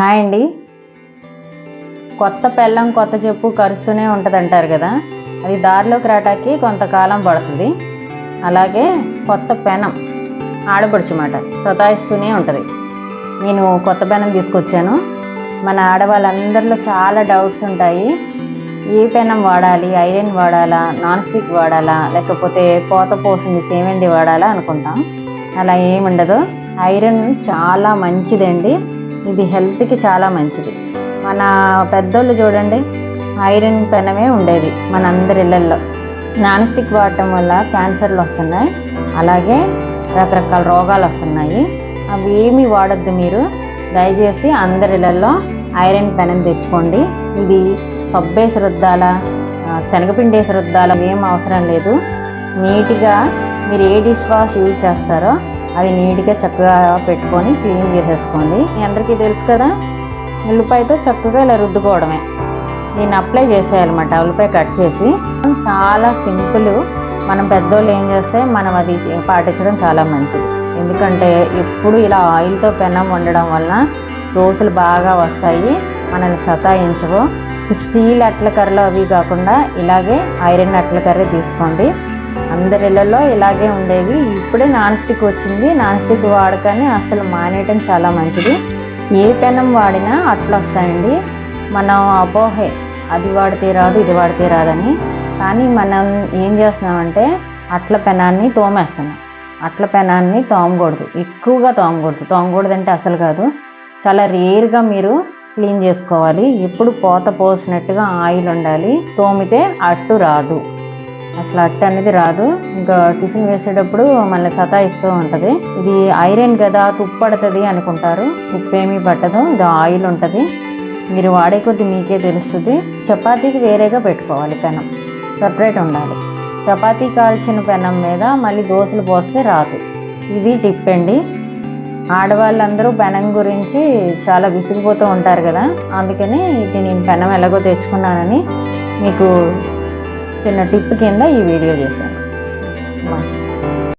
Hi అండి. కొత్త పెళ్ళం కొత్త చెప్పు కరుస్తూనే ఉంటుంది అంటారు కదా. అది దారిలోకి రావటానికి కొంతకాలం పడుతుంది. అలాగే కొత్త పెనం ఆడపడుచుమాట సతాయిస్తూనే ఉంటుంది. నేను కొత్త పెనం తీసుకొచ్చాను. మన ఆడవాళ్ళందరిలో చాలా డౌట్స్ ఉంటాయి. ఏ పెనం వాడాలి ఐరన్ వాడాలా నాన్ స్టిక్ వాడాలా లేకపోతే పోత పోసింది సేమండి వాడాలా అనుకుంటాం. అలా ఏముండదు. ఐరన్ చాలా మంచిదండి. ఇది హెల్త్కి చాలా మంచిది. మన పెద్దోళ్ళు చూడండి ఐరన్ పెనమే ఉండేది మన ఇళ్ళల్లో నాన్ స్టిక్ వాడటం వల్ల క్యాన్సర్లు వస్తున్నాయి అలాగే రకరకాల రోగాలు వస్తున్నాయి. అవి ఏమీ వాడద్దు మీరు. దయచేసి అందరి ఇళ్ళల్లో ఐరన్ పెనం తెచ్చుకోండి. ఇది పబ్బేసి రుద్దాలా ఆ, శనగపిండి రుద్దాలా ఏం అవసరం లేదు. నీట్గా మీరు ఏ డిష్ వాష్ యూజ్ చేస్తారో అవి నీట్గా చక్కగా పెట్టుకొని క్లీన్ చేసేసుకోండి. మీ అందరికీ తెలుసు కదా ఉల్లిపాయతో చక్కగా ఇలా రుద్దుకోవడమే. దీన్ని అప్లై చేసేయాలన్నమాట ఉల్లిపాయ కట్ చేసి. చాలా సింపుల్ మనం పెద్దోళ్ళు ఏం చేస్తే మనం అది పాటించడం చాలా మంచిది. ఎందుకంటే ఎప్పుడు ఇలా ఆయిల్తో పెనం వండడం వలన దోశలు బాగా వస్తాయి మనల్ని సతాయించవు. స్టీల్ అట్ల కర్రలు అవి కాకుండా ఇలాగే ఐరన్ అట్ల కర్రీ తీసుకోండి. అందరి ఇలాగే ఉండేవి. ఇప్పుడే నాన్ స్టిక్ వచ్చింది. నాన్ స్టిక్ వాడకాన్ని అసలు మానేయటం చాలా మంచిది. ఏ పెనం వాడినా అట్లా వస్తాయండి. మనం అపోహే అది వాడితే రాదు ఇది వాడితే రాదని. కానీ మనం ఏం చేస్తున్నామంటే అట్ల పెనాన్ని తోమేస్తున్నాం. అట్ల పెనాన్ని తోమకూడదు. ఎక్కువగా తోమకూడదు. తోమకూడదు అంటే అసలు కాదు. చాలా రేర్గా మీరు క్లీన్ చేసుకోవాలి. ఎప్పుడు పోత పోసినట్టుగా ఆయిల్ ఉండాలి. తోమితే అట్టు రాదు. అసలు అట్ట అనేది రాదు. ఇంకా టిఫిన్ వేసేటప్పుడు మళ్ళీ సతాయిస్తూ ఉంటుంది. ఇది ఐరన్ కదా తుప్పు పడుతుంది అనుకుంటారు. ఉప్పు ఏమీ పట్టదు. ఇది ఆయిల్ ఉంటుంది. మీరు వాడే కొద్దీ మీకే తెలుస్తుంది. చపాతీకి వేరేగా పెట్టుకోవాలి పెనం. సపరేట్ ఉండాలి. చపాతీ కాల్చిన పెనం మీద మళ్ళీ దోశలు పోస్తే రాదు. ఇది టిప్ అండి. ఆడవాళ్ళందరూ పెనం గురించి చాలా విసిగిపోతూ ఉంటారు కదా అందుకని ఇది నేను పెనం ఎలాగో తెచ్చుకున్నానని మీకు చిన్న టిప్ కింద ఈ వీడియో చేశాను. బాయ్.